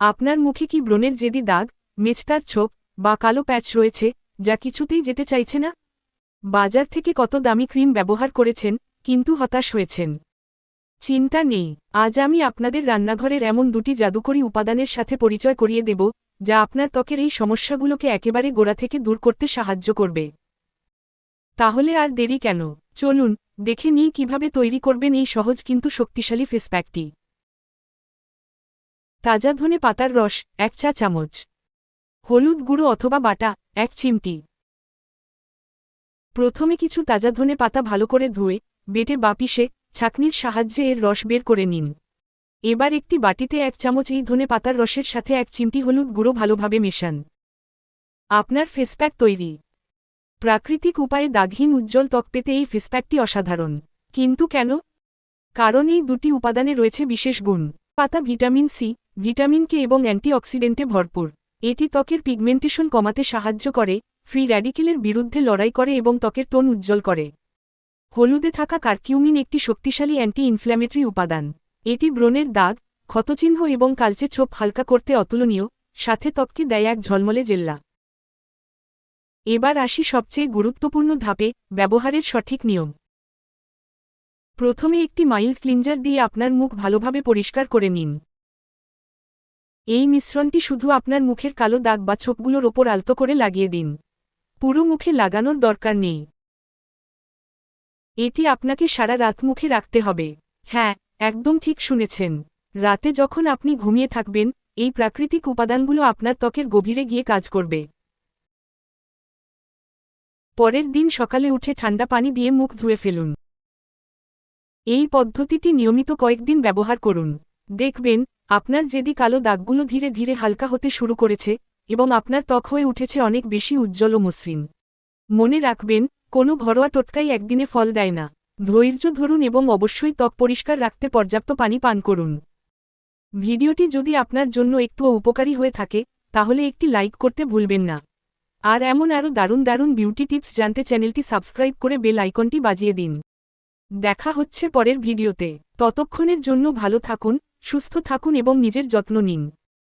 আপনার মুখে কি ব্রণের জেদি দাগ মেচটার ছোপ, বা কালো প্যাচ রয়েছে, যা কিছুতেই যেতে চাইছে না? বাজার থেকে কত দামি ক্রিম ব্যবহার করেছেন, কিন্তু হতাশ হয়েছেন। চিন্তা নেই, আজ আমি আপনাদের রান্নাঘরের এমন দুটি জাদুকরী উপাদানের সাথে পরিচয় করিয়ে দেব, যা আপনার ত্বকের এই সমস্যাগুলোকে একেবারে গোড়া থেকে দূর করতে সাহায্য করবে। তাহলে আর দেরি কেন? চলুন, দেখে নিই কীভাবে তৈরি করবেন এই সহজ কিন্তু শক্তিশালী ফেস প্যাকটি তাজা ধনে পাতার রস, এক চা চামচ। হলুদ গুঁড়ো অথবা বাটা, এক চিমটি। প্রথমে কিছু তাজা ধনে পাতা ভালো করে ধুয়ে, বেটে বা পিষে, ছাকনির সাহায্যে এর রস বের করে নিন। এবার একটি বাটিতে এক চামচ এই ধনে পাতার রসের সাথে এক চিমটি হলুদ গুঁড়ো ভালোভাবে মেশান। আপনার ফেসপ্যাক তৈরি। প্রাকৃতিক উপায়ে দাগহীন উজ্জ্বল ত্বক পেতে এই ফেসপ্যাকটি অসাধারণ। কিন্তু কেন? কারণ এই দুটি উপাদানে রয়েছে বিশেষ গুণ। পাতা ভিটামিন সি ভিটামিন কে এবং অ্যান্টিঅক্সিডেন্টে ভরপুর। এটি ত্বকের পিগমেন্টেশন কমাতে সাহায্য করে, ফ্রি র্যাডিকেলের বিরুদ্ধে লড়াই করে এবং ত্বকের টোন উজ্জ্বল করে। হলুদে থাকা কার্কিউমিন একটি শক্তিশালী অ্যান্টি ইনফ্ল্যামেটরি উপাদান। এটি ব্রণের দাগ, ক্ষতচিহ্ন এবং কালচে ছোপ হালকা করতে অতুলনীয়, সাথে ত্বককে দেয় এক ঝলমলে জেল্লা। এবার আসি সবচেয়ে গুরুত্বপূর্ণ ধাপে, ব্যবহারের সঠিক নিয়ম। প্রথমে একটি মাইল্ড ক্লিনজার দিয়ে আপনার মুখ ভালোভাবে পরিষ্কার করে নিন। এই মিশ্রণটি শুধু আপনার মুখের কালো দাগ বা ছোপগুলোর ওপর আলতো করে লাগিয়ে দিন। পুরো মুখে লাগানোর দরকার নেই। এটি আপনাকে সারা রাত মুখে রাখতে হবে। হ্যাঁ একদম ঠিক শুনেছেন। রাতে যখন আপনি ঘুমিয়ে থাকবেন, এই প্রাকৃতিক উপাদানগুলো আপনার ত্বকের গভীরে গিয়ে কাজ করবে। পরের দিন সকালে উঠে ঠান্ডা পানি দিয়ে মুখ ধুয়ে ফেলুন। এই পদ্ধতিটি নিয়মিত কয়েকদিন ব্যবহার করুন। দেখবেন আপনার যেদি কালো দাগগুলো ধীরে ধীরে হালকা হতে শুরু করেছে, এবং আপনার ত্বক হয়ে উঠেছে অনেক বেশি উজ্জ্বল ও মসৃণ। মনে রাখবেন, কোনো ঘরোয়া টোটকাই একদিনে ফল দেয় না। ধৈর্য ধরুন এবং অবশ্যই ত্বক পরিষ্কার রাখতে পর্যাপ্ত পানি পান করুন। ভিডিওটি যদি আপনার জন্য একটুও উপকারী হয়ে থাকে, তাহলে একটি লাইক করতে ভুলবেন না। আর এমন আরও দারুণ দারুণ বিউটি টিপস জানতে চ্যানেলটি সাবস্ক্রাইব করে বেল আইকনটি বাজিয়ে দিন। দেখা হচ্ছে পরের ভিডিওতে। ততক্ষণের জন্য ভালো থাকুন সুস্থ থাকুন এবং নিজের যত্ন নিন।